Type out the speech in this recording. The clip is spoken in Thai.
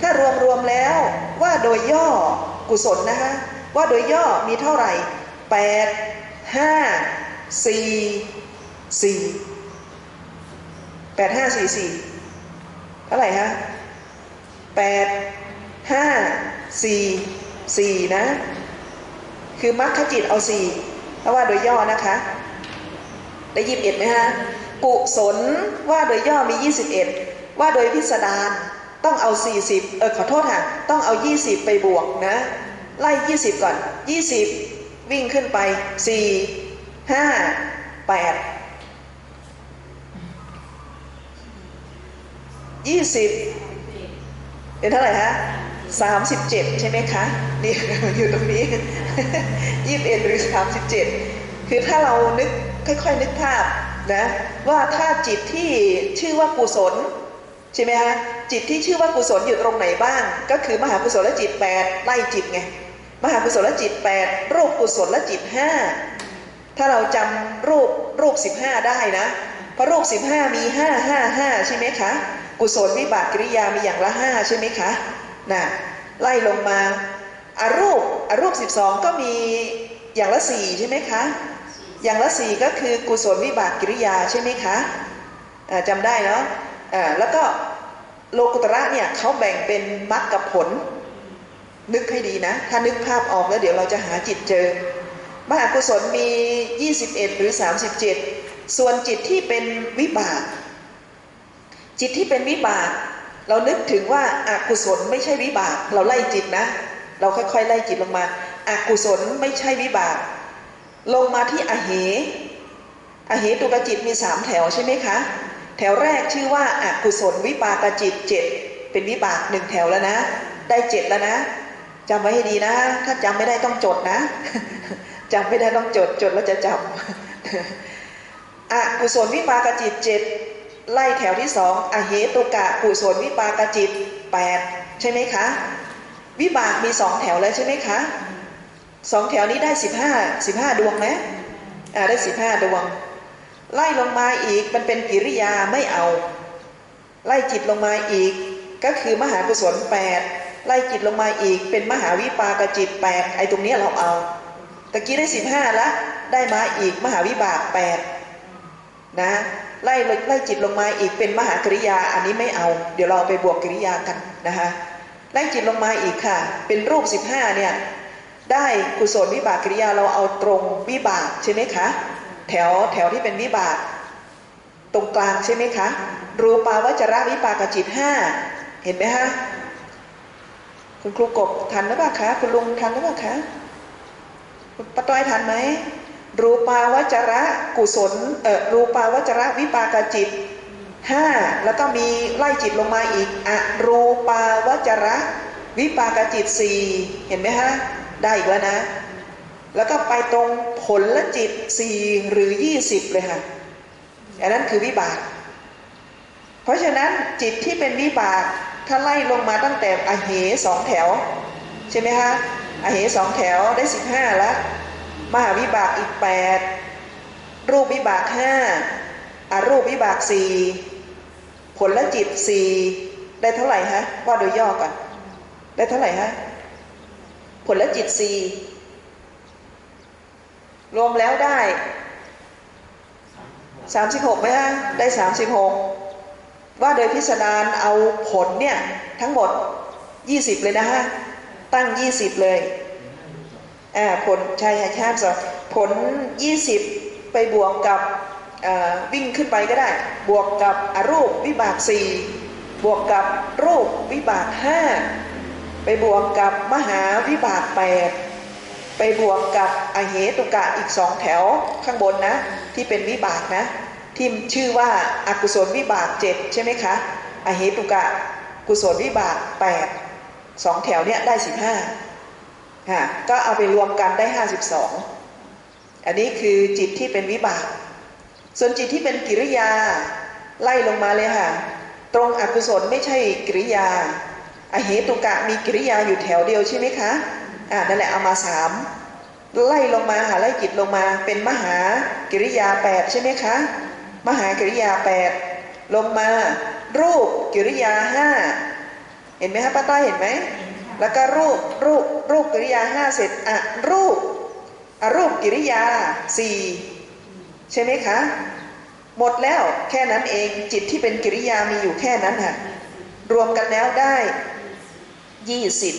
ถ้ารวมรวมๆแล้วว่าโดยย่อกุศลนะคะว่าโดยย่อมีเท่าไหร่แปดห้าสี่สี่แปดห้าสี่สี่เท่าไหร่ฮะแปดห้าสี่สี่นะ คือมรรคจิตเอาสี่เพราะว่าโดยย่อนะคะ ได้ยี่สิบเอ็ดไหมฮะ กุศลว่าโดยย่อมียี่สิบเอ็ดว่าโดยพิสดาร ต้องเอาสี่สิบเออขอโทษค่ะ ต้องเอายี่สิบไปบวกนะ ไล่ยี่สิบก่อนยี่สิบวิ่งขึ้นไปสี่ห้าแปดยี่สิบเป็นเท่าไหร่ฮะสามสิบเจ็ดใช่ไหมคะ นี่อยู่ตรงนี้ยี่สิบเอ็ดหรือสามสิบเจ็ดคือถ้าเรานึกค่อยๆ นึกภาพนะว่าถ้าจิตที่ชื่อว่ากุศล ใช่ไหมฮะจิตที่ชื่อว่ากุศลอยู่ตรงไหนบ้าง ก็คือมหากุศลจิตแปดไล่จิตไงมหากุศลจิตแปดรูปกุศลจิตห้าถ้าเราจำรูปรูปสิบห้าได้นะเพราะรูปสิบห้ามีห้าห้าห้าใช่ไหมคะกุศลวิบากกิริยามีอย่างละห้าใช่ไหมคะน่ะไล่ลงมาอารูปอารูปสิบสองก็มีอย่างละสี่ใช่ไหมคะอย่างละสี่ก็คือกุศลวิบากกิริยาใช่ไหมคะอ่าจำได้เนาะ อ่าแล้วก็โลกุตระเนี่ยเขาแบ่งเป็นมรรคกับผล นึกให้ดีนะ ถ้านึกภาพออกแล้วเดี๋ยวเราจะหาจิตเจอ มหากุศลมี 21 หรือ 37 ส่วนจิตที่เป็นวิบาก จิตที่เป็นวิบาก เรานึกถึงว่าอากุศลไม่ใช่วิบาก เราไล่จิตนะ เราค่อยๆ ไล่จิตลงมาอากุศลไม่ใช่วิบาก ลงมาที่อเหอเหตุกจิตมีสามแถวใช่ไหมคะ แถวแรกชื่อว่าอากุศลวิปากจิตเจ็ดเป็นวิบากหนึ่งแถวแล้วนะ ได้เจ็ดแล้วนะจำไว้ให้ดีนะ ถ้าจำไม่ได้ต้องจดนะจำไม่ได้ต้องจดจดแล้วจะจำอกุศลวิปากจิตเจ็ดไล่แถวที่สองอเหตุกะกุศลวิปากจิตแปดใช่ไหมคะ วิบากมีสองแถวแล้วใช่ไหมคะสองแถวนี้ได้สิบห้าสิบห้าดวงไหมอ่าได้สิบห้าดวง ไล่ลงมาอีกมันเป็นกิริยาไม่เอา ไล่จิตลงมาอีก ก็คือมหากุศลแปดไล่จิตลงมาอีก เป็นมหาวิปากจิตแปดไอ้ตรงนี้เราเอาตะกี้ได้สิบห้าละได้มาอีกมหาวิบากแปดนะไล่ไล่จิตลงมาอีกเป็นมหากริยาอันนี้ไม่เอา เดี๋ยวเราไปบวกกิริยากันนะคะไล่จิตลงมาอีกค่ะ เป็นรูปสิบห้าเนี่ยได้กุศลวิบากกิริยาเราเอาตรงวิบากใช่ไหมคะ แถวแถวที่เป็นวิบากตรงกลางใช่ไหมคะ รูปาวจระวิปากจิตห้าเห็นไหมฮะคุณครูกบทันหรือเปล่าคะคุณลุงทันหรือเปล่าคะคุณป้าต้อยทันไหมรูปาวจระกุศลเอ่อรูปาวจระวิปากจิตห้าแล้วก็มีไล่จิตลงมาอีกอะรูปาวจระวิปากจิตสี่เห็นไหมฮะได้อีกแล้วนะ แล้วก็ไปตรง ผลละจิตสี่หรือยี่สิบเลยค่ะอันนั้นคือวิบาก เพราะฉะนั้นจิตที่เป็นวิบากถ้าไล่ลงมาตั้งแต่อเหสองแถว ใช่ไหมคะอเหสองแถวได้สิบห้าแล้วมหาวิบากอีกแปดรูปวิบากห้าอารูปวิบากสี่ผลละจิตสี่ได้เท่าไหร่ฮะว่าโดยย่อก่อนได้เท่าไหร่ฮะผลละจิตสี่ รวมแล้วได้สามสิบหกไหมฮะได้สามสิบหกว่าโดยพิสดารเอาผลเนี่ย ทั้งหมดยี่สิบเลยนะฮะ ตั้งยี่สิบเลยอ่าผลใช่ใช่ใช่สองผลยี่สิบไปบวกกับวิ่งขึ้นไปก็ได้ บวกกับอรูปวิบากสี่บวกกับรูปวิบากห้าไปบวกกับมหาวิบากแปด ไปบวกกับอเหตุกะอีกสองแถวข้างบนนะ ที่เป็นวิบากนะ ที่ชื่อว่าอากุศลวิบากเจ็ดใช่ไหมคะอเหตุกะกุศลวิบากแปดสองแถวเนี้ยได้สิบห้าค่ะก็เอาไปรวมกันได้ห้าสิบสองอันนี้คือจิตที่เป็นวิบาก ส่วนจิตที่เป็นกิริยาไล่ลงมาเลยค่ะ ตรงอกุศลไม่ใช่กิริยาอเหตุกะมีกิริยาอยู่แถวเดียวใช่ไหมคะ อ่านั่นแหละเอามาสามไล่ลงมาหาไล่จิตลงมาเป็นมหากิริยาแปดใช่ไหมคะ มหากิริยาแปดลงมา รูปกิริยาห้าเห็นไหมคะป้าต้อยเห็นไหมแล้วก็รูปรูปรูปกิริยาห้าเสร็จอะรูปอะรูปกิริยาสี่ใช่ไหมคะ หมดแล้วแค่นั้นเองจิตที่เป็นกิริยามีอยู่แค่นั้นค่ะรวมกันแล้วได้ยี่สิบ